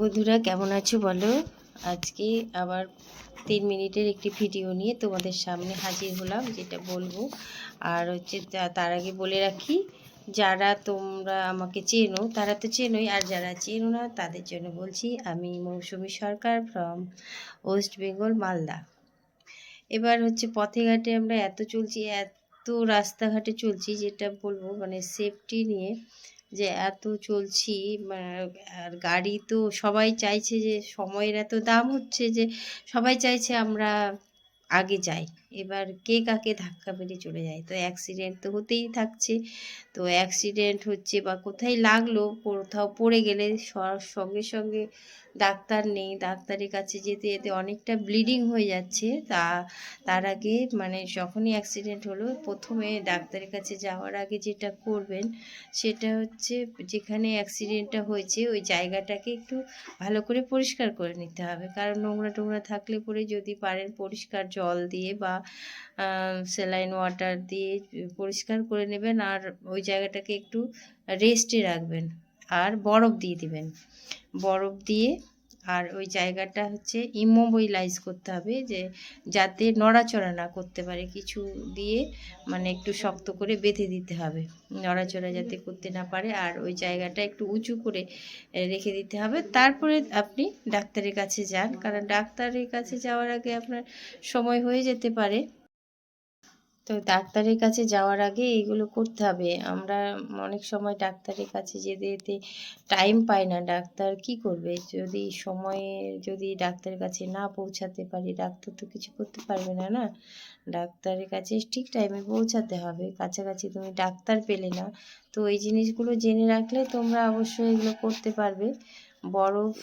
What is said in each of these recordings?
বন্ধুরা, কেমন আছো বলো? আজকে আবার তিন মিনিটের একটি ভিডিও নিয়ে তোমাদের সামনে হাজির হলাম, যেটা বলব। আর হচ্ছে তার আগে বলে রাখি, যারা তোমরা আমাকে চেনো, তারা তো চেনোই, আর যারা চেনো না, তাদের জন্য বলছি, আমি Mousumi Sarkar from West Bengal Malda. এবার হচ্ছে পথে ঘাটে আমরা এত চলছি, এত রাস্তাঘাটে চলছি, যেটা বলব মানে সেফটি নিয়ে যে এত চলছি আর গাড়ি তো সবাই চাইছে যে, সময়ের এত দাম হচ্ছে যে, সবাই চাইছে আমরা আগে যাই। এবার কে কাকে ধাক্কা মেরে চলে যায়? তো অ্যাক্সিডেন্ট তো হতেই থাকছে। তো অ্যাক্সিডেন্ট হচ্ছে বা কোথায় লাগল, কোথাও পড়ে গেলে সঙ্গে সঙ্গে ডাক্তার নেই। ডাক্তারের কাছে যেতে যেতে অনেকটা ব্লিডিং হয়ে যাচ্ছে। তা, তার আগে মানে যখনই অ্যাক্সিডেন্ট হলো, প্রথমে ডাক্তারের কাছে যাওয়ার আগে যেটা করবেন, সেটা হচ্ছে যেখানে অ্যাক্সিডেন্টটা হয়েছে, ওই জায়গাটাকে একটু ভালো করে পরিষ্কার করে নিতে হবে। কারণ নোংরা টোংরা থাকলে পরে যদি পারেন পরিষ্কার জল দিয়ে বা স্যালাইন ওয়াটার দিয়ে পরিষ্কার করে নেবেন আর ওই জায়গাটাকে একটু রেস্টে রাখবেন। আর বরফ দিয়ে দিবেন। বরফ দিয়ে আর ওই জায়গাটা হচ্ছে ইমোবিলাইজ করতে হবে যে যাতে নড়াচড়া না করতে পারে। কিছু দিয়ে মানে একটু শক্ত করে বেঁধে দিতে হবে। নড়াচড়া যাতে করতে না পারে আর ওই জায়গাটা একটু উঁচু করে রেখে দিতে হবে। তারপরে আপনি ডাক্তারের কাছে যান। কারণ ডাক্তারের কাছে যাওয়ার আগে আপনার সময় হয়ে যেতে পারে। তো ডাক্তারের কাছে যাওয়ার আগে এইগুলো করতে হবে। আমরা অনেক সময় ডাক্তারের কাছে যেতে যেতে টাইম পাই না। ডাক্তার কি করবে? যদি সময়ে যদি ডাক্তারের কাছে না পৌঁছাতে পারি, ডাক্তার তো কিছু করতে পারবে না না? ডাক্তারের কাছে ঠিক টাইমে পৌঁছাতে হবে। কাছাকাছি তুমি ডাক্তার পেলে না, তো এই জিনিসগুলো জেনে রাখলে তোমরা অবশ্যই এগুলো করতে পারবে। বরফ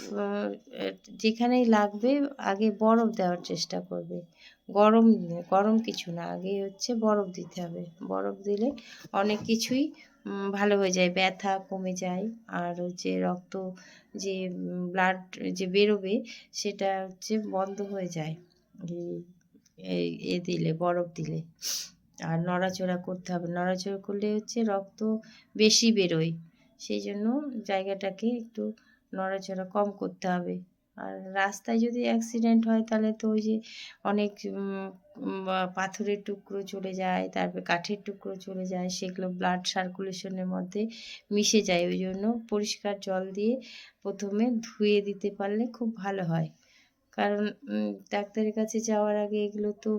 যেখানেই লাগবে, আগে বরফ দেওয়ার চেষ্টা করবে। গরম গরম কিছু না, আগে হচ্ছে বরফ দিতে হবে। বরফ দিলে অনেক কিছুই ভালো হয়ে যায়, ব্যথা কমে যায়। আর হচ্ছে রক্ত যে ব্লাড যে বেরোবে, সেটা হচ্ছে বন্ধ হয়ে যায়। এ দিলে, বরফ দিলে। আর নড়াচড়া করতে হবে। নড়াচড়া করলে হচ্ছে রক্ত বেশি বেরোয়। সেই জন্য জায়গাটাকে একটু নড়াচড়া কম করতে হবে। আর রাস্তায় যদি অ্যাক্সিডেন্ট হয় তাহলে তো ওই যে অনেক পাথরের টুকরো চলে যায়, তারপরে কাঠের টুকরো চলে যায়, সেগুলো ব্লাড সার্কুলেশনের মধ্যে মিশে যায়। ওই জন্য পরিষ্কার জল দিয়ে প্রথমে ধুয়ে দিতে পারলে খুব ভালো হয়। কারণ ডাক্তারের কাছে যাওয়ার আগে এগুলো তো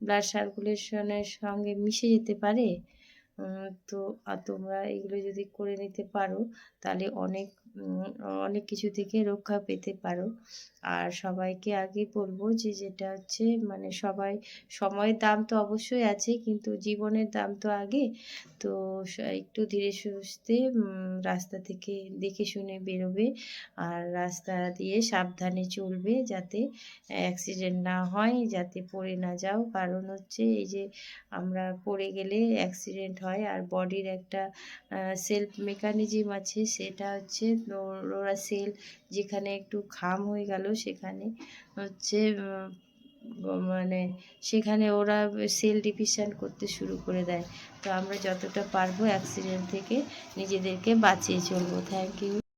ব্লাড সার্কুলেশনের সঙ্গে মিশে যেতে পারে। তো তোমরা এগুলো যদি করে নিতে পারো, তাহলে অনেক অনেক কিছু থেকে রক্ষা পেতে পারো। আর সবাইকে আগে বলব যে, যেটা হচ্ছে মানে সবাই, সময়ের দাম তো অবশ্যই আছে, কিন্তু জীবনের দাম তো আগে। তো একটু ধীরে সুস্থে রাস্তা থেকে দেখে শুনে বেরোবে, আর রাস্তা দিয়ে সাবধানে চলবে যাতে অ্যাক্সিডেন্ট না হয়, যাতে পড়ে না যাও। কারণ হচ্ছে, এই যে আমরা পড়ে গেলে অ্যাক্সিডেন্ট হয় আর বডির একটা সেলফ মেকানিজম আছে, সেটা হচ্ছে ওরা সেল যেখানে একটু খাম হয়ে গেল, সেখানে হচ্ছে মানে সেখানে ওরা সেল ডিভিশন করতে শুরু করে দেয়। তো আমরা যতটা পারব অ্যাক্সিডেন্ট থেকে নিজেদেরকে বাঁচিয়ে চলবো। Thank you